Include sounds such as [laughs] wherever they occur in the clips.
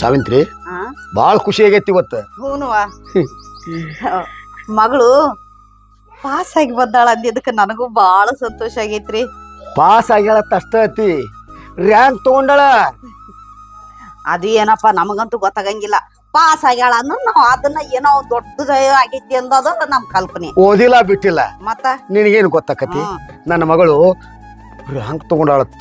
ಸಾವಿತ್ರಿ ಭಾಳ ಖುಷಿ ಆಗೈತಿ ಇವತ್ತು. ಹೂನುವ ಮಗಳು ಪಾಸ್ ಆಗಿ ಬಂದಾಳ ಅಂದಿದ್ದಕ್ಕೆ ನನಗೂ ಬಾಳ ಸಂತೋಷ ಆಗೈತ್ರಿ. ಪಾಸ್ ಆಗ್ಯಾಳತ್ತ ಅಷ್ಟ ಐತಿ. ರ್ಯಾಂಕ್ ತಗೊಂಡಾಳ. ಅದು ಏನಪ್ಪ ನಮಗಂತೂ ಗೊತ್ತಾಗಂಗಿಲ್ಲ. ಪಾಸ್ ಆಗ್ಯಾಳ ಅಂದ್ರೆ ನಾವು ಅದನ್ನ ಏನೋ ದೊಡ್ಡದ ಆಗೈತಿ ಅಂದದ ನಮ್ ಕಲ್ಪನೆ. ಓದಿಲ್ಲ ಬಿಟ್ಟಿಲ್ಲ. ಮತ್ತ? ನಿನಗೇನು ಗೊತ್ತಾಕತಿ. ನನ್ನ ಮಗಳು ರ್ಯಾಂಕ್ ತಗೊಂಡಾಳತ್ತ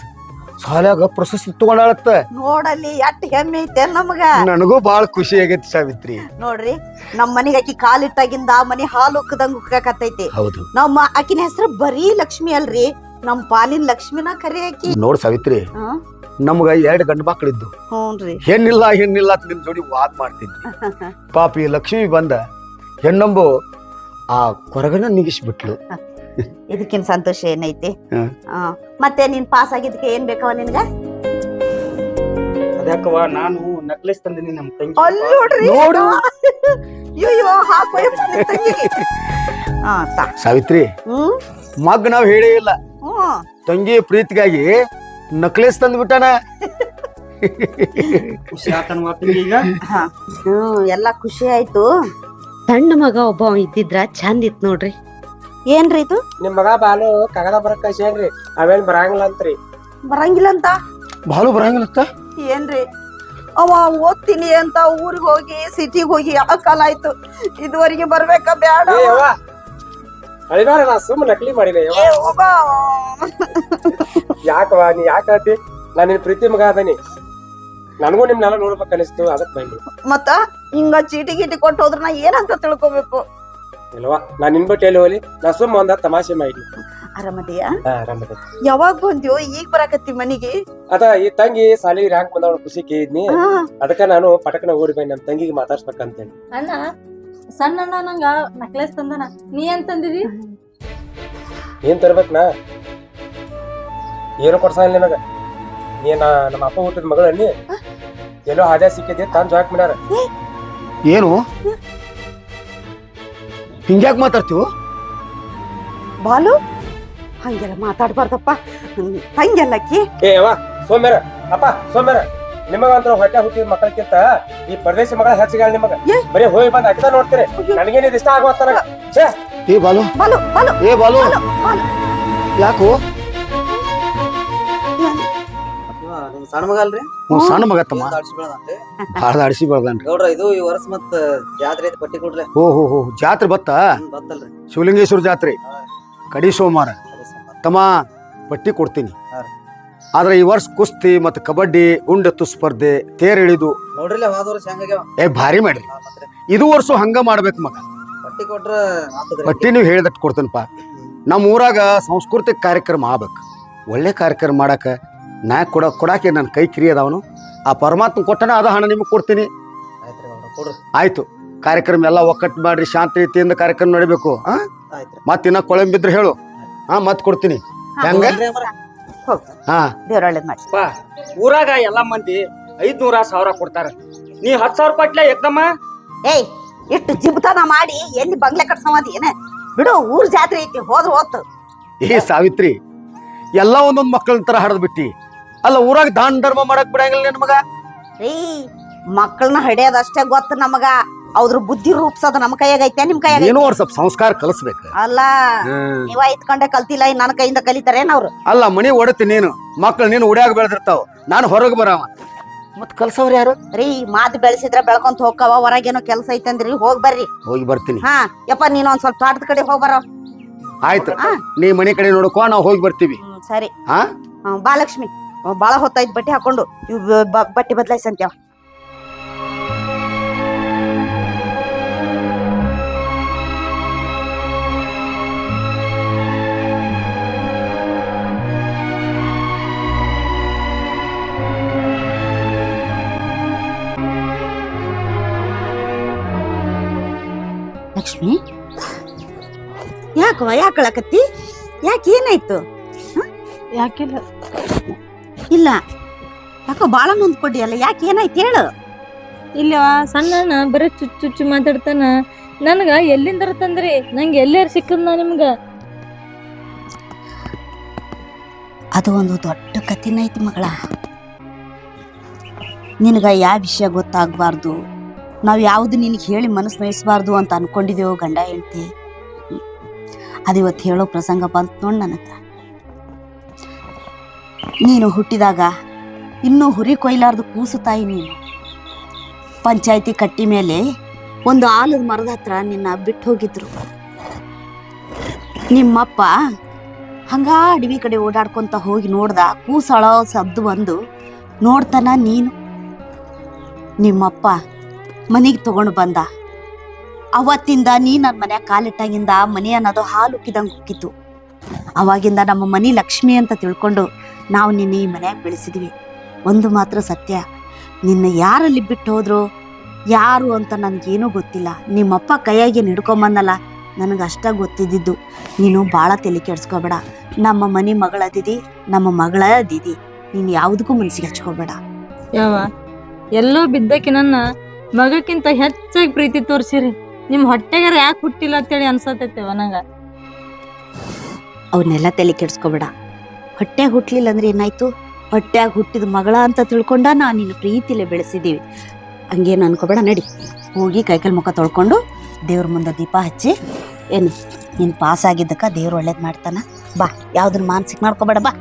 ಶಾಲ್ಯಾಗ ಪ್ರಶಸ್ತಿ ತಗೊಂಡಾಳತ್ತ? ನೋಡಲ್ಲಿ ಎಟ್ ಹೆಮ್ಮೆ ಐತೆ ನಮಗ. ನನಗೂ ಬಾಳ ಖುಷಿ ಆಗೈತಿ ಸಾವಿತ್ರಿ. ನೋಡ್ರಿ ನಮ್ ಮನೆಗೆ ಆಕಿ ಕಾಲಿಟ್ಟಾಗಿಂದ ಆ ಮನಿ ಹಾಲು ಉಕ್ಕದಂಗ ಉಕ್ಕಕತ್ತೈತಿ. ಹೌದು. ನಮ್ಮ ಆಕಿನ ಹೆಸರು ಬರೀ ಲಕ್ಷ್ಮಿ ಅಲ್ರಿ ನಮ್ ಪಾಲಿನ ಲಕ್ಷ್ಮಿನ ಕರೆ ಆಕಿ ನೋಡ್ ಸಾವಿತ್ರಿ ಹ್ಮ್ ನಮ್ಗ ಎರಡು ಗಂಡು ಮಕ್ಕಳಿದ್ದು ಹ್ಞೂನ್ರಿ ಹೆಣ್ಣಿಲ್ಲ ಹೆಣ್ಣಿಲ್ಲ ಅಂತ ನಿಮ್ ಜೋಡಿ ವಾದ ಮಾಡ್ತಿದ್ವಿ. ಪಾಪಿ ಲಕ್ಷ್ಮಿ ಬಂದ ಹೆಣ್ಣಂಬು ಆ ಕೊರಗನ ನಿಗಿಸ್ಬಿಟ್ಲು. [laughs] ಇದಕ್ಕಿನ್ ಸಂತೋಷ ಏನೈತಿ. ಮತ್ತೆ ನೀನ್ ಪಾಸ್ ಆಗಿದ್ದಕ್ಕೆ ಏನ್ ಬೇಕವ ನಿನ್ಗ? ಅದ್ಯಾಕವ್ವ ನಾನು ನಕ್ಲೆಸ್ ತಂದಿನಿ ನಮ್ಮ ತಂಗಿ. ಅಲ್ಲಿ ನೋಡ್ರಿ. ನೋಡು. [laughs] ಅಯ್ಯೋ ಹಾಕೋ ಯಪ್ಪ ತಂಗಿಗೆ. ಆ, ತಾ. ಸಾವಿತ್ರಿ ಹ್ಮ್? ಮಗ್ ನಾವ್ ಹೇಳೇ ಇಲ್ಲ. ತಂಗಿ ಪ್ರೀತಿಗಾಗಿ ನಕ್ಲೆಸ್ ತಂದು ಬಿಟ್ಟಾನ [laughs] ಖುಷಿ ಆತನ ತಂಗಿ ಈಗ? ಹಾ. ಹ್ಮ್ ಎಲ್ಲಾ ಖುಷಿ ಆಯ್ತು. ಸಣ್ಣ ಮಗ ಒಬ್ಬ ಇದ್ದಿದ್ರ ಚಂದ ಇತ್ ನೋಡ್ರಿ. ಏನ್ರಿ ಇದು? ನಿಮ್ ಮಗ ಬಾಲು ಕಗದ ಬರಕ್ ಕಳ್ಸ್ಯಾನ್ರಿ. ಅವೇನ್ ಬರಂಗಿಲ್ಲ ಅಂತ್ರಿ ಬರಂಗಿಲ್ಲ ಅಂತ ಬಾಲು ಬರಂಗಿಲ್ಲತ್ತ? ಏನ್ರಿ? ಅವ ಓದ್ತೀನಿ ಅಂತ ಊರಿಗೆ ಹೋಗಿ ಸಿಟಿಗೆ ಹೋಗಿ ಯಾವ ಕಾಲ ಆಯ್ತು? ಇದುವರೆಗೆ ಬರ್ಬೇಕ ಬೇಡ ಏ ಯವ್ವ. ನಾ ಸುಮ್ ನಕಲಿ ಮಾಡಿದೆ ಯವ್ವ. ಯಾಕವಾ ನೀ ಯಾಕ ಹೇಳ್ತಿ? ನಾ ನಿನ್ ಪ್ರೀತಿ ಮಗ ಅದನಿ. ನನಗೂ ನಿಮ್ನೆಲ್ಲ ನೋಡ್ಬೇಕು ಅನಿಸ್ತು ಅದಕ್ಕೆ ಬಂದಿ. ಮತ್ತ ಹಿಂಗ ಚೀಟಿ ಗೀಟಿ ಕೊಟ್ಟು ಹೋದ್ರ ನಾ ಏನಂತ ತಿಳ್ಕೊಬೇಕು? ಇಲ್ವಾ ನಾನು ನಿನ್ಬಿಟ್ಟು ಎಲ್ಲಿ ಹೋಗ್ಲಿ? ನಾ ಸುಮ್ ಒಂದ ತಮಾಷೆ ಮಾಡಿ ಆರಾಮದಿಯ? ಆರಾಮದ ಯಾವಾಗ ಬಂದ್ಯೋ ಈಗ ಬರಾಕತ್ತಿ ಮನಿಗೆ? ಅದ ಈ ತಂಗಿ ಸಾಲಿ ರ್ಯಾಂಕ್ ಬಂದವಳ ಖುಷಿ ಕೇಳಿದ್ನಿ. ಅದಕ್ಕೆ ಅದಕ್ಕ ನಾನು ಪಟಕನ ಓಡಿ ಬಂದ್ ನಮ್ಮ ತಂಗಿಗೆ ಮಾತಾಡ್ಸ್ಬೇಕಂತೇಳಿ. ಅಣ್ಣ ಸಣ್ಣ ಅಣ್ಣ ನಂಗ ನಕ್ಲೆಸ್ ತಂದನ. ನೀ ಏನ್ ತಂದಿದಿ? ಏನ್ ತರ್ಬೇಕ್ ನಾ? ಏನು ಕೊಡ್ಸ ನಿನಗ? ನೀ ನಾ ನಮ್ಮ ಅಪ್ಪ ಹುಟ್ಟಿದ ಮಗಳ ಅನ್ನಿ ಎಲ್ಲೋ ಹಾದ್ಯಾ ಸಿಕ್ಕಿದ್ದೆ ತಾನು ಜಾಕ್ ಮಾಡ್ಯಾರ. ಏನು? ಹಿಂಗ್ಯಾಕ್ ಮಾತಾಡ್ತೀವ? ಬಾಲು ಹಂಗೆಲ್ಲ ಮಾತಾಡ್ಬಾರ್ದಪ್ಪ. ಹಂಗೆಲ್ಲ ಅಕ್ಕಿ. ಏ ಯವ್ವ ಸೋಮ್ಯಾರ. ಅಪ್ಪ ಸೋಮ್ಯಾರ. ನಿಮಗಂತ್ರ ಹೊಟ್ಟೆ ಹುಟ್ಟಿದ ಮಕ್ಕಳಕ್ಕಿಂತ ಈ ಪರದೇಶಿ ಮಗಳ ಹೆಚ್ಚಿಗೆ ನಿಮಗ. ಏ? ಬರೀ ಹೋಗಿ ಬಂದ್ ಅಕ್ಕಿದ ನೋಡ್ತೀರಿ. ನನಗೇನು ಇಷ್ಟ ಆಗುವ ಏ ಬಾಲು. ಬಾಲು ಬಾಲು ಏ ಬಾಲು. ಬಾಲು ಬಾಲು. ಯಾಕೋ? ಸಣ್ಣ ಮಗ ಅಲ್ರಿ? ಹ್ಞೂ ಸಣ್ಣ ಮಗ ತಮ್ಮ. ಭಾಳ ಬೆಳ್ದಾನ್ರಿ ಇದು ಈ ವರ್ಷ ಜಾತ್ರೆ ಐತಿ ಪಟ್ಟಿ ಕೊಡ್ರಿ ಹೋ ಹೋ ಹೋ ಜಾತ್ರೆ ಬತ್ತ? ಹ್ಮ್, ಶಿವಲಿಂಗೇಶ್ವರ ಜಾತ್ರೆ. ಕಡಿ ಸೋಮವಾರ. ಅದೇ. ತಮ್ಮ ಪಟ್ಟಿ ಕೊಡ್ತೀನಿ. ಹಾ ರೀ. ಆದ್ರೆ ಈ ವರ್ಷ ಕುಸ್ತಿ ಮತ್ತು ಕಬಡ್ಡಿ ಗುಂಡೆತ್ತು ಸ್ಪರ್ಧೆ ತೇರ್ ಇಳಿದು. ನೋಡ್ರಿಲ್ಲ ಹೋದ ವರ್ಷ ಹೆಂಗಾಗ್ಯಾವ ಏ ಭಾರಿ ಮಾಡ್ರಿ. ಹಾ, ಮತ್ರಿ ಇದು ವರ್ಷ ಹಂಗ ಮಾಡ್ಬೇಕು ಮಗ. ಪಟ್ಟಿ ಕೊಟ್ರ ಆತದ್ರಿ ಪಟ್ಟಿ ನೀವು ಹೇಳಿದಟ್ಟು ಕೊಡ್ತೇನಪ್ಪ. ನಮ್ಮ ಊರಾಗ ಸಾಂಸ್ಕೃತಿಕ ಕಾರ್ಯಕ್ರಮ ಆಗ್ಬೇಕು. ಒಳ್ಳೆ ಕಾರ್ಯಕ್ರಮ ಮಾಡಕ ನಾ ಕೊಡ ಕೊಡಕ್ಕೆ ನನ್ನ ಕೈ ಕಿರಿ ಅದಾವನು ಆ ಪರಮಾತ್ಮ ಕೊಟ್ಟನ ಅದ ಹಣ ನಿಮಗೆ ಕೊಡ್ತೀನಿ. ಆಯಿತು ಕಾರ್ಯಕ್ರಮ ಎಲ್ಲ ಒಕ್ಕಟ್ಟು ಮಾಡ್ರಿ ಶಾಂತ ರೀತಿಯಿಂದ ಕಾರ್ಯಕ್ರಮ ನಡಿಬೇಕು. ಹಾ ಮತ್ತೆ ಇನ್ನ ಕೊಳಂಬಿದ್ರೆ ಹೇಳು. ಹಾ ಮತ್ತೆ ಕೊಡ್ತೀನಿ. ಹೆಂಗ? ಹಾ. ಬಾ ಊರಾಗ ಎಲ್ಲಾ ಮಂದಿ ಐದ್ನೂರ ಸಾವಿರ ಕೊಡ್ತಾರ. ನೀ ಹತ್ ಸಾವಿರ ಪಟ್ಲೆ ಎಕ್ದಮ್ಮ ಏಯ್ ಇಟ್ಟು ಜಿಬ್ತನ ಮಾಡಿ ಎಲ್ಲಿ ಬಂಗ್ಲೆ ಕಟ್ಸಮದಿ ಏನ? ಬಿಡು ಊರ್ ಜಾತ್ರೆ ಐತಿ ಹೋದ್ರ ಹೋತು. ಏ ಸಾವಿತ್ರಿ ಎಲ್ಲ ಒಂದೊಂದು ಮಕ್ಕಳ ತರ ಹಡದ್ ಬಿಟ್ಟಿ. ಅಲ್ಲ ಊರಾಗ ದಾನ ಧರ್ಮ ಮಾಡಕ್ ಬಿಡಂಗಿಲ್ಲ ನಿನ್ ಮಗ? ರೀ ಮಕ್ಕಳನ್ನ ಹಿಡಿಯೋದಷ್ಟೇ ಗೊತ್ತು ನಮಗ. ಅವ್ರ ಬುದ್ಧಿ ರೂಪಿಸೋದ ನಮ್ಮ ಕೈಯಾಗ ಐತೆ ನಿಮ್ ಕೈಯಾಗ ಏನು ಒಂದ್ ಸ್ವಲ್ಪ ಸಂಸ್ಕಾರ ಕಲಿಸ್ಬೇಕು. ಅಲ್ಲ ನೀವ ಇತ್ಕೊಂಡೆ ಕಲ್ತಿಲ್ಲ ಇನ್ ನನ್ನ ಕೈಯಿಂದ ಕಲಿತಾರೇನ್ ಅವ್ರು? ಅಲ್ಲ ಮನಿ ಒಡತಿ ನೀನು. ಮಕ್ಕಳು ನೀನು ಉಡ್ಯಾಗ ಬೆಳೆದಿರ್ತಾವ. ನಾನು ಹೊರಗೆ ಬರವ. ಮತ್ ಕಲ್ಸವ್ರು ಯಾರು? ರೀ ಮಾತು ಬೆಳೆಸಿದ್ರ ಬೆಳ್ಕೊಂತ ಹೋಗ್ಕವ ಹೊರಗೇನೋ ಕೆಲಸ ಐತಂದ್ರಿ ಹೋಗಿ ಬರ್ರಿ. ಹೋಗಿ ಬರ್ತೀನಿ. ಹಾ ಯಪ್ಪ ನೀನ್ ಒಂದ್ ಸ್ವಲ್ಪ ತೋಟದ ಕಡೆ ಹೋಗ್ ಬರೋ. ಆಯ್ತು. ಹಾ. ನೀ ಮನೆ ಕಡೆ ನೋಡ್ಕೋ ನಾವು ಹೋಗಿ ಬರ್ತೀವಿ. ಸರಿ. ಹಾ? ಹ್ಮ್, ಬಾಳ ಹೊತ್ತಾಯ್ತು ಬಟ್ಟೆ ಹಾಕೊಂಡು. ಇವ್ ಬಟ್ಟೆ ಬದಲಾಯಿಸಂತ್ಯಾವ. ಲಕ್ಷ್ಮಿ? ಯಾಕವ ಯಾಕಳಕತ್ತಿ ಯಾಕೆ ಏನಾಯ್ತು? ಯಾಕಿಲ್ಲ. ಇಲ್ಲ. ಯಾಕೋ ಬಾಳ ನೊಂದ್ಕೊಂಡಿಯಲ್ಲ ಯಾಕೆ ಏನಾಯ್ತು ಹೇಳು. ಇಲ್ಲವ ಸಣ್ಣ ಬರೀ ಚುಚ್ಚು ಚುಚ್ಚು ಮಾತಾಡ್ತಾನ. ನನಗ ಎಲ್ಲಿಂದರ ತಂದ್ರಿ? ನಂಗೆ ಎಲ್ಲಾರು ಸಿಕ್ಕದ್ನ ನಿಮ್ಗ? ಅದು ಒಂದು ದೊಡ್ಡ ಕಥೆನ ಐತಿ ಮಗಳ. ನಿನಗೆ ಯಾವ ವಿಷಯ ಗೊತ್ತಾಗಬಾರ್ದು? ನಾವು ಯಾವುದು ನಿನಗೆ ಹೇಳಿ ಮನಸ್ಸು ನೋಯಿಸಬಾರ್ದು ಅಂತ ಅನ್ಕೊಂಡಿದ್ದೇವೋ ಗಂಡ ಹೆಂಡ್ತಿ. ಅದು ಇವತ್ತು ಹೇಳೋ ಪ್ರಸಂಗ ಬಂತು ನೋಡಿ ನನ್ನ ಹತ್ರ. ನೀನು ಹುಟ್ಟಿದಾಗ ಇನ್ನೂ ಹುರಿ ಕೊಯ್ಲಾರ್ದು ಕೂಸು ತಾಯಿ ನೀನು. ಪಂಚಾಯತಿ ಕಟ್ಟಿ ಮೇಲೆ ಒಂದು ಆಲದ ಮರದ ಹತ್ರ ನಿನ್ನ ಬಿಟ್ಟು ಹೋಗಿದ್ರು. ನಿಮ್ಮಪ್ಪ ಹಂಗ ಅಡವಿ ಕಡೆ ಓಡಾಡ್ಕೊಂತ ಹೋಗಿ ನೋಡ್ದ ಕೂಸಳೋ ಸದ್ದು ಬಂದು ನೋಡ್ತಾನ ನೀನು. ನಿಮ್ಮಪ್ಪ ಮನೆಗೆ ತಗೊಂಡು ಬಂದ. ಅವತ್ತಿಂದ ನೀ ನನ್ನ ಮನೆ ಕಾಲಿಟ್ಟಾಗಿಂದ ಮನೆ ಅನ್ನೋದು ಹಾಲು ಉಕ್ಕಿದಂಗೆ ಉಕ್ಕಿತ್ತು. ಅವಾಗಿಂದ ನಮ್ಮ ಮನೆ ಲಕ್ಷ್ಮಿ ಅಂತ ತಿಳ್ಕೊಂಡು ನಾವು ನಿನ್ನ ಈ ಮನೆಯಾಗ ಬೆಳೆಸಿದ್ವಿ. ಒಂದು ಮಾತ್ರ ಸತ್ಯ. ನಿನ್ನ ಯಾರಲ್ಲಿ ಬಿಟ್ಟು ಹೋದ್ರು? ಯಾರು ಅಂತ ನನಗೇನೂ ಗೊತ್ತಿಲ್ಲ. ನಿಮ್ಮಪ್ಪ ಕೈಯಾಗಿ ಹಿಡ್ಕೊಂಬಂದಲ್ಲ ನನಗೆ ಅಷ್ಟ ಗೊತ್ತಿದ್ದಿದ್ದು. ನೀನು ಭಾಳ ತಲೆ ಕೆಡ್ಸ್ಕೊಬೇಡ. ನಮ್ಮ ಮನೆ ಮಗಳ ದಿದಿ ನಮ್ಮ ಮಗಳ ದಿದಿ ನೀನು ಯಾವುದಕ್ಕೂ ಮನಸ್ಸಿಗೆ ಹಚ್ಕೋಬೇಡ. ಯಾವ ಎಲ್ಲೋ ಬಿದ್ದಕ್ಕೆ ನನ್ನ ಮಗಕ್ಕಿಂತ ಹೆಚ್ಚಾಗಿ ಪ್ರೀತಿ ತೋರಿಸಿರಿ. ನಿಮ್ಮ ಹೊಟ್ಟೆಗಾರ ಯಾಕೆ ಹುಟ್ಟಿಲ್ಲ ಅಂತೇಳಿ ಅನ್ಸತ್ತೈತೆ ನಂಗ. ಅವನ್ನೆಲ್ಲ ತಲೆ ಕೆಡ್ಸ್ಕೊಬೇಡ. ಹೊಟ್ಟೆಗೆ ಹುಟ್ಟಲಿಲ್ಲ ಅಂದ್ರೆ ಏನಾಯಿತು? ಹೊಟ್ಟೆಗೆ ಹುಟ್ಟಿದ ಮಗಳ ಅಂತ ತಿಳ್ಕೊಂಡ ನಾನು ನಿನ್ನ ಪ್ರೀತಿಲೇ ಬೆಳೆಸಿದ್ದೀವಿ ಹಂಗೇನು ಅನ್ಕೋಬೇಡ ನಡಿ. ಹೋಗಿ ಕೈಕಲ್ ಮುಖ ತೊಳ್ಕೊಂಡು ದೇವ್ರ ಮುಂದೆ ದೀಪ ಹಚ್ಚಿ ಏನು ನೀನು ಪಾಸ್ ಆಗಿದ್ದಕ್ಕೆ ದೇವ್ರು ಒಳ್ಳೇದು ಮಾಡ್ತಾನ. ಬಾ ಯಾವ್ದನ್ನ ಮಾನಸಿಕ ಮಾಡ್ಕೋಬೇಡ ಬಾ.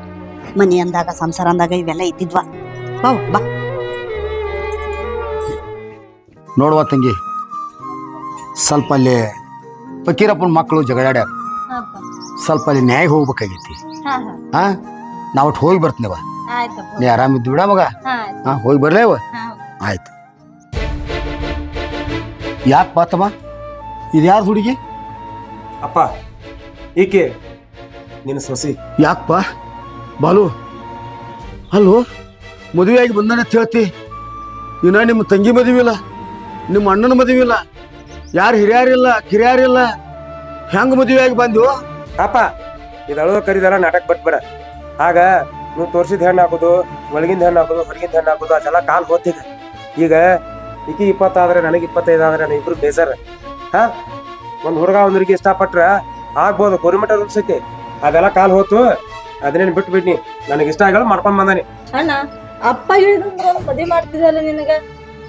ಮನೆ ಅಂದಾಗ ಸಂಸಾರ ಅಂದಾಗ ಇವೆಲ್ಲ ಇದ್ದಿದ್ವಾ? ಬಾ ಬಾ. ನೋಡುವ ತಂಗಿ. ಸ್ವಲ್ಪ ಅಲ್ಲಿ ಫಕೀರಪ್ಪನ ಮಕ್ಕಳು ಜಗಳಾಡ್ಯಾರ. ಸ್ವಲ್ಪ ಅಲ್ಲಿ ನ್ಯಾಯ ಹೋಗ್ಬೇಕಾಗೈತಿ. ಹಾ ನಾವು ಒಟ್ಟು ಹೋಗಿ ಬರ್ತೀನಿ ಆಯ್ತಪ್ಪ ನೀ ಆರಾಮಿದ್ದು ಬಿಡ ಮಗ. ಹಾ ಹೋಗಿ ಬರ್ಲೇವ ಹಾ. ಆಯ್ತು. ಯಾಕೆ ಬಾತಮ್ಮ ಇದು ಯಾರು ಹುಡುಗಿ? ಅಪ್ಪ ಈಕೆ ನಿನ್ನ ಸೊಸಿ. ಯಾಕಪ್ಪ ಬಾಲು ಹಲೋ ಮದುವೆಯಾಗಿ ಬಂದಾನೆ ಅಂತ ಹೇಳ್ತಿ. ಇನ್ನ ನಿಮ್ಮ ತಂಗಿ ಮದುವೆ ಇಲ್ಲ ನಿಮ್ಮ ಅಣ್ಣನ ಮದುವೆ ಇಲ್ಲ ಯಾರು ಹಿರಿಯರಿಲ್ಲ ಕಿರಿಯರಿಲ್ಲ ಹೆಂಗ್ ಮದುವೆಯಾಗಿ ಬಂದು ಅಪ್ಪ ಇದಳು ಕರಿದಲ್ಲ ನಾಟಕ ಬಟ್ಬೇಡ ಆಗ ನೀವು ತೋರಿಸಿದ ಹೆಣ್ಣು ಹಾಕೋದು ಒಳಗಿಂದ ಹೆಣ್ಣು ಹಾಕೋದು ಹೊರಗಿಂದ ಹೆಣ್ಣು ಹಾಕೋದು ಅದೆಲ್ಲ ಕಾಲ್ ಹೋತೀಗ ಈಗ ಈಕಿ ಇಪ್ಪತ್ತಾದ್ರೆ ನನಗೆ ಇಪ್ಪತ್ತೈದು ಆದ್ರೆ ನಾನು ಇಬ್ರು ಬೇಸರ ಹಾ? ಒಂದು ಹುಡುಗ ಒಂದು ಹುಡುಗಿ ಇಷ್ಟಪಟ್ರ ಆಗ್ಬೋದು ರೂಲ್ಸ್ ಐತಿ ಅದೆಲ್ಲ ಕಾಲ್ ಹೋತು. ಅದನ್ನೇನು ಬಿಟ್ಟು ಬಿಡ್ನಿ ನನಗೆ ಇಷ್ಟ ಆಗಲ್ಲ ಮಾಡ್ಕೊಂಡ್ ಬಂದಾನೆ. ಅಣ್ಣ ಅಪ್ಪ ಮದ್ವೆ ಮಾಡ್ತಿದ್ದಲ್ಲ ನಿನಗ?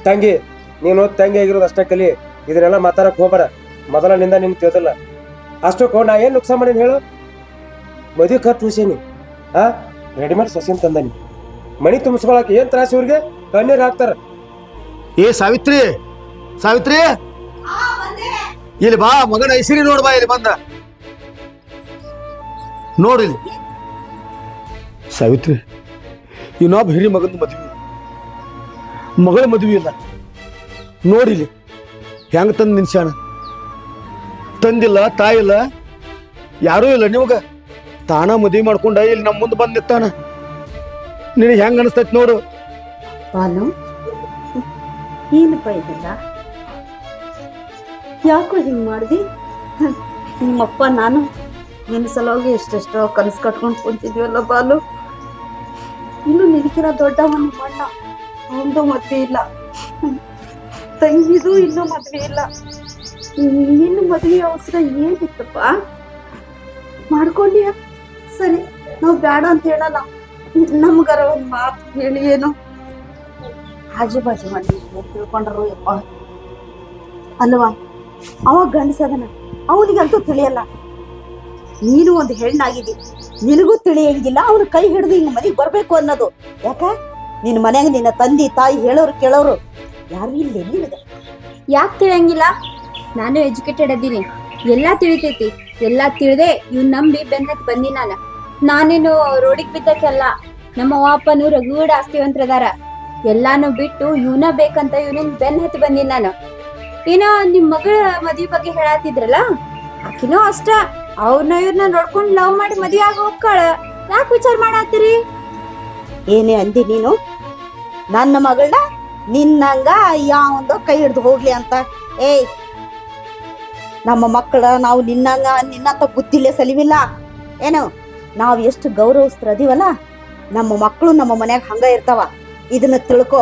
ತಂಗಿ ನೀನು ತಂಗಿ ಆಗಿರೋದು ಅಷ್ಟೇ ಕಲಿ. ಇದನ್ನೆಲ್ಲ ಮಾತಾಡಕ್ ಹೋಗ್ಬೇಡ. ಮೊದಲ ನಿಂದ ನಿನ್ ತಿಳಿದಿಲ್ಲ. ಅಷ್ಟು ನಾ ಏನ್ ನುಕ್ಸಾನ್ ಮಾಡೀನಿ ಹೇಳು? ಮದುವೆ ಖರ್ಚು ಉಸೇನಿ ಆ ರೆಡಿಮೇಡ್ ಸೊಸೆನ್ ತಂದಾನಿ. ಮಣಿ ತುಂಬಿಸ್ಕೊಳಕ್ಕೆ ಏನ್ ತ್ರಾಸ ಇವ್ರಿಗೆ? ಕಣ್ಣೀರ್ ಹಾಕ್ತಾರ. ಏ ಸಾವಿತ್ರಿ ಸಾವಿತ್ರಿ. ಇಲ್ಲಿ ಬಾ, ಮಗನ ಹೆಸರಿ ನೋಡ್ ಬಾ, ಇಲ್ಲಿ ಬಂದ. ನೋಡಿಲಿ ಸಾವಿತ್ರಿ ಇನ್ನೊಬ್ಬ ಹಿರಿ ಮಗನ ಮದುವೆ. ಮಗಳ ಮದುವೆ ಇಲ್ಲ. ನೋಡಿಲಿ ಹೆಂಗ ತಂದು ನಿನ್ಸ್ಯಾಣ ತಂದಿಲ್ಲ, ತಾಯಿಲ್ಲ, ಯಾರೂ ಇಲ್ಲ ನಿಮಗ. ತಾನ ಮದುವೆ ಮಾಡ್ಕೊಂಡ ಇಲ್ಲಿ ನಮ್ಮ ಮುಂದೆ ಬಂದು ನಿತ್ತಾನ ನಿನಗೆ ಹೆಂಗ ಅನಿಸ್ತೈತಿ ನೋಡು. ಬಾನು, ಏನಪ್ಪ ಇದೆಲ್ಲ? ಯಾಕೋ ಹಿಂಗೆ ಮಾಡಿದಿ. ನಿಮ್ಮಪ್ಪ, ನಾನು ನಿನ್ನ ಸಲುವಾಗಿ ಎಷ್ಟೆಷ್ಟೋ ಕನಸು ಕಟ್ಕೊಂಡು ಕುಂತಿದ್ವಲ್ಲ ಬಾಲು. ಇನ್ನು ನಿನಗಿರೋ ದೊಡ್ಡವನು ಮಣ್ಣ, ಅವನದು ಮದುವೆ ಇಲ್ಲ. ತಂಗಿದು ಇನ್ನೂ ಮದುವೆ ಇಲ್ಲ. ನಿನ್ನ ಮದ್ವೆ ಅವಸರ ಏನಿತ್ತಪ್ಪ? ಮಾಡ್ಕೊಂಡ್ಯಾ? ಸರಿ, ನಾವು ಬೇಡ ಅಂತ ಹೇಳಲ್ಲ. ನಮ್ಗಾರ ಒಂದು ಮಾತು ಹೇಳಿ ಏನು? ಆಜು ಬಾಜು ಮಾಡಿ ತಿಳ್ಕೊಂಡ್ರು ಯಪ್ಪ. ಅಲ್ವಾ? ಅವ ಗಂಡಸದನ ಅವನಿಗಂತೂ ತಿಳಿಯಲ್ಲ. ನೀನು ಒಂದು ಹೆಣ್ಣಾಗಿದ್ದಿ. ನಿನಗೂ ತಿಳಿಯಂಗಿಲ್ಲ, ಅವನ ಕೈ ಹಿಡಿದು ಹಿಂಗ ಮನೆಗೆ ಬರ್ಬೇಕು ಅನ್ನೋದು. ಯಾಕ? ನಿನ್ನ ಮನೆಗೆ ನಿನ್ನ ತಂದೆ, ತಾಯಿ ಹೇಳೋರು ಕೇಳೋರು ಯಾರು ಇಲ್ಲಿ ಎಲ್ಲಿ ಯಾಕೆ ತಿಳಿಯಂಗಿಲ್ಲ? ನಾನು ಎಜುಕೇಟೆಡ್ ಅದೀನಿ. ಎಲ್ಲ ತಿಳಿತೈತಿ. ಎಲ್ಲಾ ತಿಳಿದೆ ಇವ್ನ ನಂಬಿ ಬೆನ್ನತ್ ಬಂದಿ ನಾನು. ನಾನೇನು ರೋಡಿಗೆ ಬಿದ್ದಕ್ಕೆಲ್ಲ ನಮ್ಮ ಅಪ್ಪನು ರಗೂಡ ಆಸ್ತಿವಂತರದಾರ. ಎಲ್ಲಾನು ಬಿಟ್ಟು ಇವನ ಬೇಕಂತ ಇವನಿನ್ ಬೆನ್ ಹತ್ತಿ ಬಂದಿ ನಾನು. ಏನೋ ನಿಮ್ ಮಗಳ ಮದ್ವೆ ಬಗ್ಗೆ ಹೇಳತ್ತಿದ್ರಲ್ಲ ಆಕಿನೂ ಅಷ್ಟ. ಅವ್ರನ್ನ ಇವ್ರನ್ನ ನೋಡ್ಕೊಂಡು ಲವ್ ಮಾಡಿ ಮದ್ವೆ ಆಗ ಹೋಗ್ಕಾಳ. ಯಾಕೆ ವಿಚಾರ ಮಾಡತ್ತೀರಿ? ಏನೇ ಅಂದಿ ನೀನು? ನನ್ನ ಮಗಳನ್ನ ನಿನ್ನಂಗ ಒಂದು ಕೈ ಹಿಡ್ದು ಹೋಗ್ಲಿ ಅಂತ. ಏಯ್ ನಮ್ಮ ಮಕ್ಕಳ ನಾವು ನಿನ್ನಂಗ, ನಿನ್ನಂತ ಬುದ್ಧಿಲೇ ಸಲಿವಿಲ್ಲ. ಏನು? ನಾವು ಎಷ್ಟು ಗೌರವಸ್ತ್ರ ಅದೀವಲ್ಲ ನಮ್ಮ ಮಕ್ಕಳು ನಮ್ಮ ಮನ್ಯಾಗ ಹಂಗ ಇರ್ತಾವ. ಇದನ್ನ ತಿಳ್ಕೊ.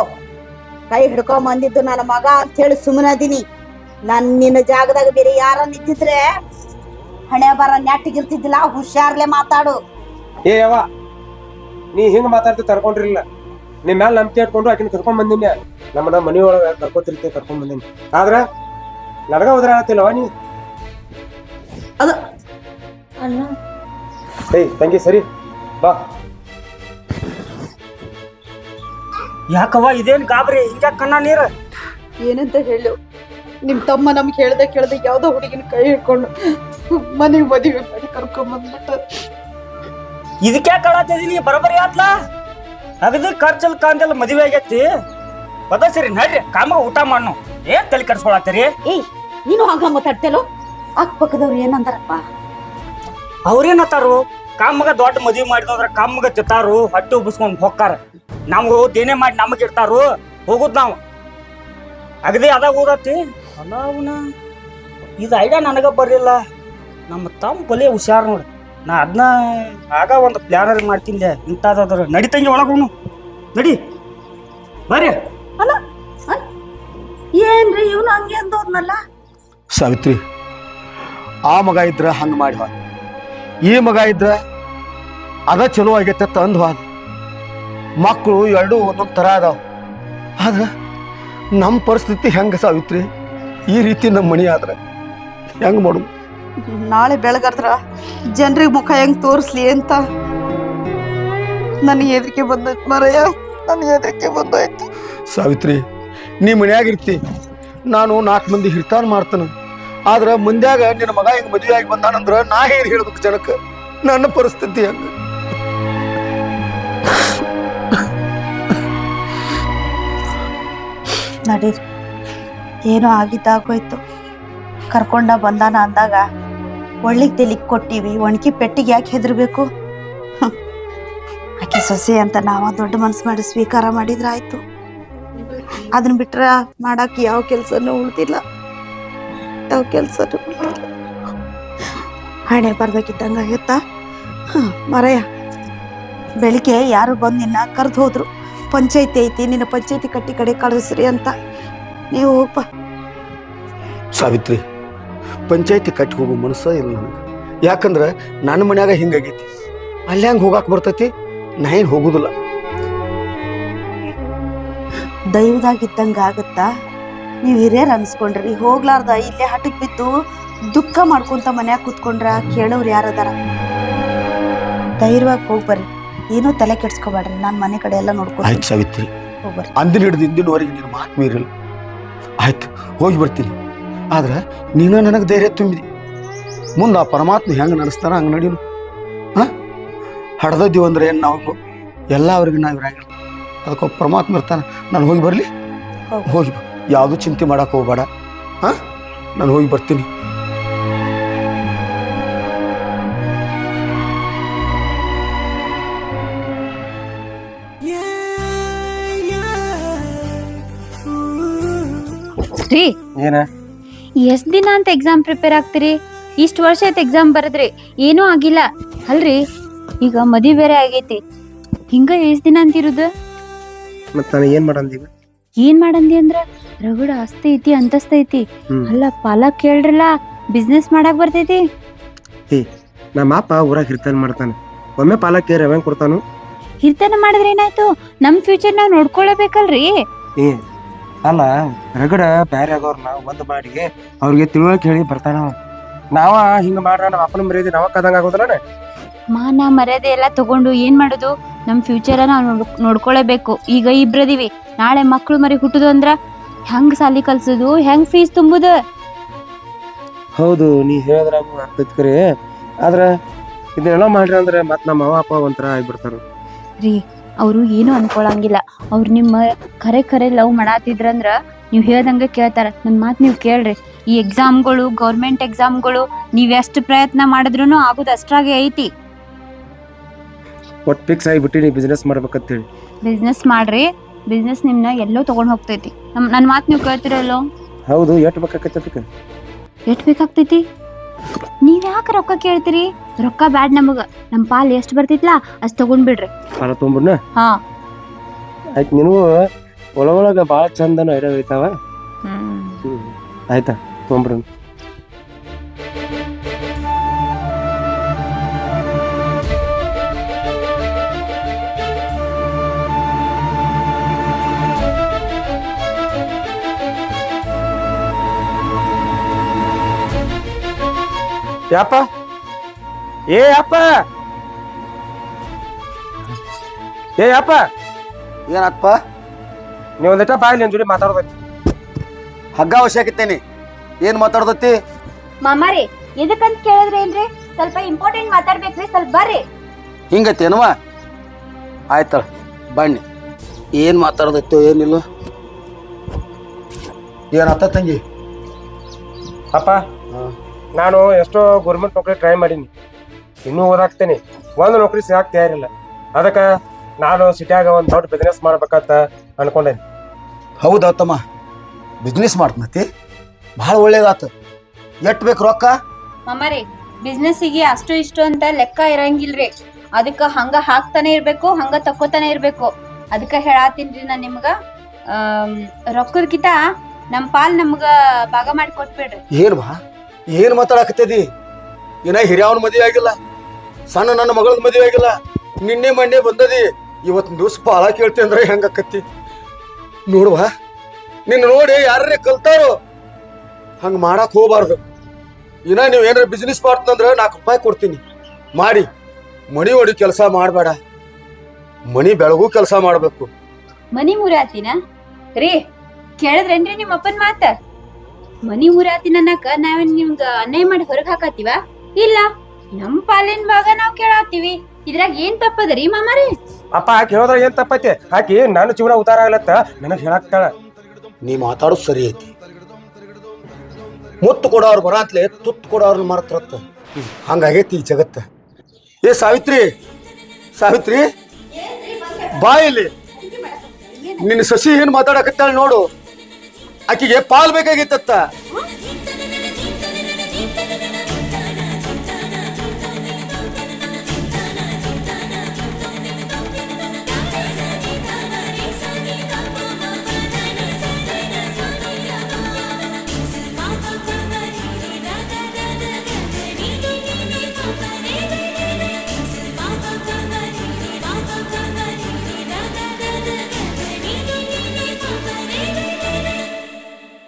ಕೈ ಹಿಡ್ಕೊಂಬಂದಿದ್ದು ನನ್ನ ಮಗ ಅಂತ ಹೇಳಿ ಸುಮ್ಮನೆ ಅದೀನಿ ನನ್ ನಿನ್ನ ಜಾಗದಾಗ ಬೇರೆ ಯಾರ ನಿಂತಿದ್ರೆ ಹಣೆ ಬರ ನೆಟ್ಟಿಗಿರ್ತಿದ್ದಿಲ್ಲ ಹುಷಾರ್ಲೆ ಮಾತಾಡು. ಏ ಯವ ನೀ ಹಿಂಗ ಮಾತಾಡ್ತಿ ತರ್ಕೊಂಡಿರ್ಲಿಲ್ಲ ನಿಮ್ ಮ್ಯಾಲ ನಂಬಿಕೆ ಇಟ್ಕೊಂಡು ಆಕಿನ ಕರ್ಕೊಂಡ್ ಬಂದಿನಿ. ನಮ್ಮನ್ನ ಮನೆಯೊಳಗೆ ಕರ್ಕೋತಿರ್ತೀವಿ ಕರ್ಕೊಂಡ್ ಬಂದಿನಿ. ಆದ್ರ ನನಗ ಉದ್ರಾಳತ್ತಿಲ್ಲವ ನೀ? ಅಣ್ಣ ಏಯ್ ತಂಗಿ ಸರಿ. ಬಾ. ಯಾಕವ್ವ ಇದೇನ್ ಗಾಬರಿ? ಹಿಂಗ ಕಣ್ಣ ನೀರು? ಏನಂತ ಹೇಳು. ನಿಮ್ ತಮ್ಮ ನಮ್ಗೆ ಹೇಳ್ದೆ ಕೇಳ್ದೆ ಯಾವ್ದೋ ಹುಡುಗಿನ ಕೈ ಹಿಡ್ಕೊಂಡು ಮನೆ ಮದುವೆ ಮಾಡಿ ಕರ್ಕೊಂಬಂದ್ಬಿಟ್ಟ. ಇದಕ್ಕೆ ಕಳತ್ತಿದೀನಿ ಬರಬರಿ ಆತ್ಲ? ಅಗದಿ ಖರ್ಚಲ್ ಕಾಂದೆಲ್ಲ ಮದುವೆ ಆಗೈತಿ. ಬದ ಸರಿ ನಡ್ರಿ ಕಾಮ ಊಟ ಮಾಡ್ನು. ಏನ್ ತಲೆ ಕರ್ಸ್ಕೊಳತ್ತೀರಿ ಏಯ್ ನೀನು ಹಂಗ ಮಾತಾಡ್ತೇಲೋ ಅಕ್ಕಪಕ್ಕದವ್ರು ಏನಂತಾರಪ್ಪ ಅವ್ರೇನತ್ತಾರು? ಕಾಮಗ ದೊಡ್ಡ ಮದುವೆ ಮಾಡಿದ್ರ ಕಾಮಗ ತಿತ್ತಾರು ಹೊಟ್ಟೆ ಉಬ್ಬಿಸ್ಕೊಂಡು ಹೊಕ್ಕಾರ. ನಮ್ಗ ದೇನೆ ಮಾಡಿ ನಮಗ್ ಇರ್ತಾರು ಹೋಗುದ್ ನಾವು. ಅಗದಿ ಅದ ಹೋಗತ್ತಿ. ಅಲ್ಲ ಅವನ ಇದು ಐಡಿಯಾ ನನಗ ಬರಲಿಲ್ಲ. ನಮ್ಮ ತಮ್ಮ ಬಲೆ ಹುಷಾರ್ ನೋಡಿ. ನಾ ಅದನ್ನ ಆಗ ಒಂದು ಪ್ಲಾನರ್ ಮಾಡ್ತೀನಿ. ಇಂಥದ್ರ ನಡಿತಂಗಿ ಒಳಗೋನು ನಡಿ. ಬರ್ರಿ ಏನ್ರಿ ಇವನು ಹಂಗೆ ಅಂದೋದ್ನಲ್ಲ ಸಾವಿತ್ರಿ ಆ ಮಗ ಇದ್ರೆ ಹಂಗೆ ಮಾಡಿ ಹೋದ. ಈ ಮಗ ಇದ್ರೆ ಅದ ಚಲೋ ಆಗೈತೆ ತಂದು ಹೋದ. ಮಕ್ಕಳು ಎರಡು ಒಂದೊಂದು ಥರ ಅದಾವ. ಆದ್ರೆ ನಮ್ಮ ಪರಿಸ್ಥಿತಿ ಹೆಂಗೆ ಸಾವಿತ್ರಿ? ಈ ರೀತಿ ನಮ್ಮ ಮನೆ ಆದ್ರೆ ಹೆಂಗೆ ಮಾಡು ನಾಳೆ ಬೆಳಗಾದ್ರ ಜನರಿಗೆ ಮುಖ ಹೆಂಗ್ ತೋರಿಸ್ಲಿ ಅಂತ ನನಗೆ ಹೆದರಿಕೆ ಬಂದೈತೆ ಮರಯ್ಯ ನನಗೆ ಹೆದರಿಕೆ ಬಂದೋಯ್ತು ಸಾವಿತ್ರಿ ನೀ ಮನ್ಯಾಗ ಇರ್ತಿ. ನಾನು ನಾಲ್ಕು ಮಂದಿ ಹಿರ್ತಾನ ಮಾಡ್ತಾನೆ. ಆದ್ರೆ ಮುಂದ್ಯಾಗ ನಿನ್ನ ಮಗ ಹಿಂಗ್ ಮದುವೆ ಆಗಿ ಬಂದಾನಂದ್ರ ನಾ ಏನು ಹೇಳ್ಬೇಕು ಜನಕ್ಕೆ? ನನ್ನ ಪರಿಸ್ಥಿತಿ ಹಂಗ. ನಡೀರಿ. ಏನೋ ಆಗಿದ್ದಾಗೋಯ್ತು ಕರ್ಕೊಂಡ ಬಂದಾನ ಅಂದಾಗ ಒಳ್ಳಿಗೆ ತೆಲಿಗ್ ಕೊಟ್ಟಿವಿ ಒಣಗಿ ಪೆಟ್ಟಿಗೆ ಯಾಕೆ ಹೆದರ್ಬೇಕು. ಆಕೆ ಸೊಸೆ ಅಂತ ನಾವ ದೊಡ್ಡ ಮನ್ಸು ಮಾಡಿ ಸ್ವೀಕಾರ ಮಾಡಿದ್ರೆ ಆಯ್ತು. ಅದನ್ನ ಬಿಟ್ರ ಮಾಡಕ್ ಯಾವ ಕೆಲ್ಸನೂ ಉಳ್ದಿಲ್ಲ. ಯಾವ ಕೆಲಸ ಹಣೆ ಬರ್ಬೇಕಿದ್ದಂಗ ಆಗತ್ತಾ? ಹ್ಮ್ ಮರಯ್ಯ ಬೆಳಿಗ್ಗೆ ಯಾರು ಬಂದು ನಿನ್ನ ಕರೆದು ಹೋದ್ರು. ಪಂಚಾಯತಿ ಐತಿ ನಿನ್ನ ಪಂಚಾಯತಿ ಕಟ್ಟಿ ಕಡೆ ಕಳಿಸ್ರಿ ಅಂತ. ನೀವು ಹೋಗಪ್ಪ ಸಾವಿತ್ರಿ ಪಂಚಾಯತಿ ಕಟ್ಟಿ ಹೋಗೋ ಮನಸ್ಸ ಇಲ್ಲ ನನಗೆ. ಯಾಕಂದ್ರೆ ನನ್ನ ಮನ್ಯಾಗ ಹಿಂಗಾಗೈತಿ. ಅಲ್ಲಿ ಹಂಗೆ ಹೋಗಾಕ್ ಬರ್ತೈತಿ? ನಾ ಏನು ಹೋಗುದಿಲ್ಲ. ದೈವದಾಗಿದ್ದಂಗ ಆಗತ್ತಾ? ನೀವು ಹಿರಿಯರು ಅನ್ಸ್ಕೊಂಡ್ರಿ ಹೋಗ್ಲಾರ್ದ ಇಲ್ಲೇ ಹಠಕ್ ಬಿದ್ದು ದುಃಖ ಮಾಡ್ಕೊಂತ ಮನ್ಯಾಗ ಕೂತ್ಕೊಂಡ್ರ ಕೇಳೋರು ಯಾರದಾರ? ಧೈರ್ಯವಾಗಿ ಹೋಗ್ಬರ್ರಿ ಏನೂ ತಲೆ ಕೆಡ್ಸ್ಕೊಬೇಡ್ರಿ ನಾನು ಮನೆ ಕಡೆ ಎಲ್ಲ ನೋಡ್ಕೊಂಡು ಆಯ್ತು ಸಾವಿತ್ರಿ. ಹೋಗ್ಬರ್ರಿ ಅಂದಿನ ಹಿಡಿದು ಇಂದಿನವರೆಗೆ ನೀನು ಮಾತು ಮೀರಿಲ್ಲ. ಆಯ್ತು ಹೋಗಿ ಬರ್ತೀನಿ. ಆದ್ರೆ ನೀನು ನನಗೆ ಧೈರ್ಯ ತುಂಬಿದಿ. ಮುಂದೆ ಆ ಪರಮಾತ್ಮ ಹೆಂಗೆ ನಡೆಸ್ತಾರ ಹಂಗೆ ನಡೀನು ಹಾಂ? ಹಡ್ದದ್ದೀವಿ ಅಂದ್ರೆ ಏನು ನಾವು ಎಲ್ಲ ಅವ್ರಿಗೆ ನಾವು ಇರಂಗಿಲ್ಲ ಅದಕ್ಕೆ ಪರಮಾತ್ಮ ಇರ್ತಾನೆ. ನಾನು ಹೋಗಿ ಬರಲಿ? ಹೋಗು. ಹೋಗಿ ಬಾ. ಯಾವುದು ಚಿಂತೆ ಮಾಡಕ್ಕೆ ಹೋಗ್ಬೇಡ. ಹಾಂ? ನಾನು ಹೋಗಿ ಬರ್ತೀನಿ. ರೀ ಏನ? ಎಷ್ಟ್ ದಿನ ಅಂತ ಎಕ್ಸಾಮ್ ಪ್ರಿಪೇರ್ ಆಗ್ತೀರಿ? ಇಷ್ಟ್ ವರ್ಷ ಆಯ್ತು ಎಕ್ಸಾಮ್ ಬರದ್ರಿ ಏನೂ ಆಗಿಲ್ಲ. ಅಲ್ರಿ? ಈಗ ಮದಿ ಬೇರೆ ಆಗೈತಿ. ಹಿಂಗ ಎಷ್ಟ್ ದಿನ ಅಂತಿರುದು? ಮತ್ತೆ ನಾನು ಏನ್ ಮಾಡಂದೀಗ ಏನ್ ಮಾಡಂದಿ ಅಂದ್ರ ರಗಡ ಅಸ್ತಿ ಐತಿ ಅಂತಸ್ತ ಐತಿ. ಹ್ಮ್. ಅಲ್ಲ ಪಾಲಕ್ ಕೇಳ್ರಲ್ಲ ಬಿಸ್ನೆಸ್ ಮಾಡಕ್ ಬರ್ತೈತಿ. ನಮ್ಮ ಅಪ್ಪ ಊರಾಗ ಹಿರ್ತನ ಮಾಡ್ತಾನೆ. ಒಮ್ಮೆ ಪಾಲಕ್ಕೆ ರವ್ಯಾಂಗ್ ಕೊಡ್ತಾನು? ಹಿರ್ತನ ಮಾಡಿದ್ರೆ ಏನಾಯ್ತು? ನಮ್ ಫ್ಯೂಚರ್ ನಾವ್ ನೋಡ್ಕೊಳ್ಳಬೇಕಲ್ರಿ ಏ ಅಲ್ಲ ರಗಡ ಬ್ಯಾರೆ ಆಗೋರ್ನ ಒಂದ್ ಮಾಡಿ ಅವ್ರಿಗೆ ತಿಳುವಳಿಕೆ ಹೇಳಿ ಬರ್ತಾನ. ನಾವ ಹಿಂಗ ಮಾಡ್ರ ನಮ್ಮ ಅಪ್ಪನ ಮರ್ಯಾದೆ ನಾವ ಕದಂಗ ಆಗೋದಲ್ಲ ಮಾನ ಮರ್ಯಾದೆ ಎಲ್ಲ ತಗೊಂಡು ಏನ್ ಮಾಡೋದು? ನಮ್ ಫ್ಯೂಚರ್ ನಾವು ನೋಡ್- ನೋಡ್ಕೊಳ್ಳೇಬೇಕು ಈಗ ಇಬ್ರದಿವಿ. ನಾಳೆ ಮಕ್ಳು ಮರಿ ಹುಟ್ಟುದು ಅಂದ್ರ ಹೆಂಗ್ ಸಾಲಿ ಕಲ್ಸುದು? ಹೆಂಗ್ ಫೀಸ್ ತುಂಬುದು? ಹೌದು ನೀ ಹೇಳಿದ್ರಾಗ ಆಗ್ತೈತಿ ಕರೆ. ಆದ್ರ ಇದನ್ನೆಲ್ಲ ಮಾಡ್ರಿ ಅಂದ್ರೆ ಮತ್ ನಮ್ಮ ಅವ ಅಪ್ಪ ಒಂಥರ ಆಗ್ಬಿಡ್ತಾರ. ರೀ ಅವರು ಏನು ಅನ್ಕೊಳಂಗಿಲ್ಲ. ಅವ್ರು ನಿಮ್ಮ ಕರೆ ಕರೆ ಲವ್ ಮಾಡಾತಿದ್ರಂದ್ರ ನೀವು ಹೇಳ್ದಂಗ ಕೇಳ್ತಾರ. ನನ್ ಮಾತು ನೀವು ಕೇಳ್ರಿ. ಈ ಎಕ್ಸಾಮ್ಗಳು ಗೌರ್ಮೆಂಟ್ ಎಕ್ಸಾಮ್ಗಳು ನೀವು ಎಷ್ಟು ಪ್ರಯತ್ನ ಮಾಡಿದ್ರು ಆಗುದು ಅಷ್ಟ್ರಾಗೆ ಐತಿ. ಒಟ್ ಫಿಕ್ಸ್ ಆಗಿಬಿಟ್ಟಿನಿ ಬಿಸ್ನೆಸ್ ಮಾಡ್ಬೇಕಂತೇಳಿ. ಬಿಸ್ನೆಸ್ ಮಾಡ್ರಿ ಬಿಸ್ನೆಸ್ ನಿಮ್ನ ಎಲ್ಲೋ ತಗೊಂಡು ಹೋಗ್ತೈತಿ. ನಮ್ ನನ್ ಮಾತ್ ನೀವು ಕೇಳ್ತಿರಲ್ಲೋ ಹೌದು ಎಷ್ಟು ಬೇಕಾಗತ್ತೆ ಅದಕ್ಕೆ? ಎಷ್ಟ್ ಬೇಕಾಗ್ತೈತಿ? ನೀವ್ ಯಾಕೆ ರೊಕ್ಕ ಕೇಳ್ತೀರಿ? ರೊಕ್ಕ ಬ್ಯಾಡ್ ನಮಗ. ನಮ್ ಪಾಲ್ ಎಷ್ಟ್ ಬರ್ತೈತ್ಲಾ ಅಷ್ಟ್ ತಗೊಂಡ್ಬಿಡ್ರಿ ಸಾಲ ತೊಗೊಂಬಿಡ್ನ ಹಾ. ಆಯ್ತು ನೀನು ಒಳ ಬಾಳ ಭಾಳ ಚಂದನ ಐಡಿಯಾ ಐತಾವ ಆಯ್ತಾ ತೊಗೊಂಬಿಡ್ರಿ ಯಾಪ? ಏ ಅಪ್ಪ ಏ ಅಪ್ಪ ಏನಪ್ಪ ನೀವು ಒಂದಿಟ ಬಾಯಿ ನಿನ್ ಜೋಡಿ ಮಾತಾಡೋದೈತಿ ಹಗ್ಗ ಅವಶ್ಯಕಿತ್ತೇನಿ ಏನ್ ಮಾತಾಡೋದತ್ತಿ? ಮಾಮಾರಿ ಎದಕ್ಕಂತ ಕೇಳಿದ್ರೆ ಏನ್ರಿ? ಸ್ವಲ್ಪ ಇಂಪಾರ್ಟೆಂಟ್ ಮಾತಾಡ್ಬೇಕ್ರಿ ಸ್ವಲ್ಪ ಬರ್ರಿ. ಹಿಂಗತ್ತೇನವ ಆಯ್ತಳ ಬನ್ನಿ. ಏನ್ ಮಾತಾಡ್ದತ್ತೋ ಏನಿಲ್ಲ. ಏನಾತ ತಂಗಿ? ಅಪ್ಪ ನಾನು ಎಷ್ಟೋ ಗೌರ್ಮೆಂಟ್ ನೌಕರಿ ಟ್ರೈ ಮಾಡೀನಿ. ಇನ್ನೂ ಓದಾಕ್ತೇನೆ. ಒಂದು ನೌಕರಿ ಸಿಗಾಕ್ ತಯಾರಿಲ್ಲ ಅದಕ್ಕೆ ನಾನು ಸಿಟಿಯಾಗ ಒಂದು ದೊಡ್ಡ ಬಿಸ್ನೆಸ್ ಮಾಡ್ಬೇಕಂತ ಅನ್ಕೊಂಡೇನಿ. ಹೌದಾ ತಮ್ಮ ಬಿಸ್ನೆಸ್ ಮಾಡ್ತನತಿ ಭಾಳ ಒಳ್ಳೇದಾತ. ಎಟ್ ಬೇಕು ರೊಕ್ಕ? ಮಮ್ಮರಿ ಬಿಸ್ನೆಸ್ಸಿಗೆ ಅಷ್ಟು ಇಷ್ಟು ಅಂತ ಲೆಕ್ಕ ಇರಂಗಿಲ್ರಿ. ಅದಕ್ಕ ಹಂಗ ಹಾಕ್ತಾನೆ ಇರ್ಬೇಕು ಹಂಗ ತಕ್ಕೋತಾನೆ ಇರ್ಬೇಕು. ಅದಕ್ಕ ಹೇಳಾತೀನ್ರಿ ನಾ ನಿಮ್ಗ. ಆಮ್, ನಮ್ಮ ನಮ್ ಪಾಲ್ ನಮ್ಗ ಭಾಗ ಮಾಡಿ ಕೊಟ್ಬಿಡ್ರಿ. ಏನ್ ಬಾ? ಏನ್ ಮಾತಾಡಕತ್ತಿದಿ? ಇನ್ನ ಹಿರಿಯವನ ಮದುವೆ ಆಗಿಲ್ಲ, ಸಣ್ಣ ನನ್ನ ಮಗಳದ ಮದುವೆ ಆಗಿಲ್ಲ, ನಿನ್ನೆ ಮೊನ್ನೆ ಬಂದದಿ. ಇವತ್ತು ದಿವಸ ಪಾಲ ಕೇಳ್ತಿ ಅಂದ್ರೆ ಹೆಂಗಕ್ಕತ್ತಿ ನೋಡುವ, ನಿನ್ನ ನೋಡಿ ಯಾರೇ ಕಲ್ತಾರೋ? ಹಂಗ ಮಾಡಕ್ ಹೋಗ್ಬಾರ್ದು. ಇನ್ನ ನೀವ್ ಏನಾರ ಬಿಸ್ನೆಸ್ ಮಾಡ್ತಂದ್ರ ನಾಲ್ಕು ರೂಪಾಯಿ ಕೊಡ್ತೀನಿ. ಮಾಡಿ ಮಣಿ ಹೊಡಿ ಕೆಲಸ ಮಾಡಬೇಡ. ಮಣಿ ಬೆಳಗೂ ಕೆಲಸ ಮಾಡ್ಬೇಕು. ಮನಿ ಮುರಾತಿನ ರೀ, ಕೇಳಿದ್ರೇನ್ರಿ ನಿಮ್ಮ ಅಪ್ಪನ್ ಮಾತ? ಮನಿ ಊರಾತಿನ ಅನ್ನಕ ನಾವೇನ್ ನಿಮ್ಗ ಅನ್ಯಾಯ ಮಾಡಿ ಹೊರಗ್ ಹಾಕತ್ತೀವ? ಇಲ್ಲ. ನಮ್ ಪಾಲಿನ ಭಾಗ ನಾವ್ ಕೇಳಾತೀವಿ ಇದ್ರಾಗ ಏನ್ ತಪ್ಪದರಿ ಮಾಮಾರಿ? ಅಪ್ಪ ಆಕೆ ಹೇಳೋದ್ರಾಗ ಏನ್ ತಪ್ಪತ್ತೆ ಆಕಿ ನಾನು ಜೀವನ ಉದ್ದಾರ ಆಗ್ಲತ್ತ ನನಗೆ ಹೇಳಾಕ್ತಾಳ. ನೀ ಮಾತಾಡೋ ಸರಿ ಐತಿ. ಮುತ್ತು ಕೊಡೋರು ಬರಾತ್ಲೆ ತುತ್ತು ಕೊಡೋರ್ ಮಾಡತ್ರತ್ತ ಹಂಗಾಗೈತಿ ಈ ಜಗತ್ತ. ಏ ಸಾವಿತ್ರಿ ಸಾವಿತ್ರಿ ಬಾಯಿಲಿ. ಇಲ್ಲಿ ನಿನ್ನ ಸಸಿ ಏನ್ ಮಾತಾಡಕತ್ತಾಳ ನೋಡು. ಆಕಿಗೆ ಪಾಲ್ ಬೇಕಾಗಿತ್ತತ್ತ.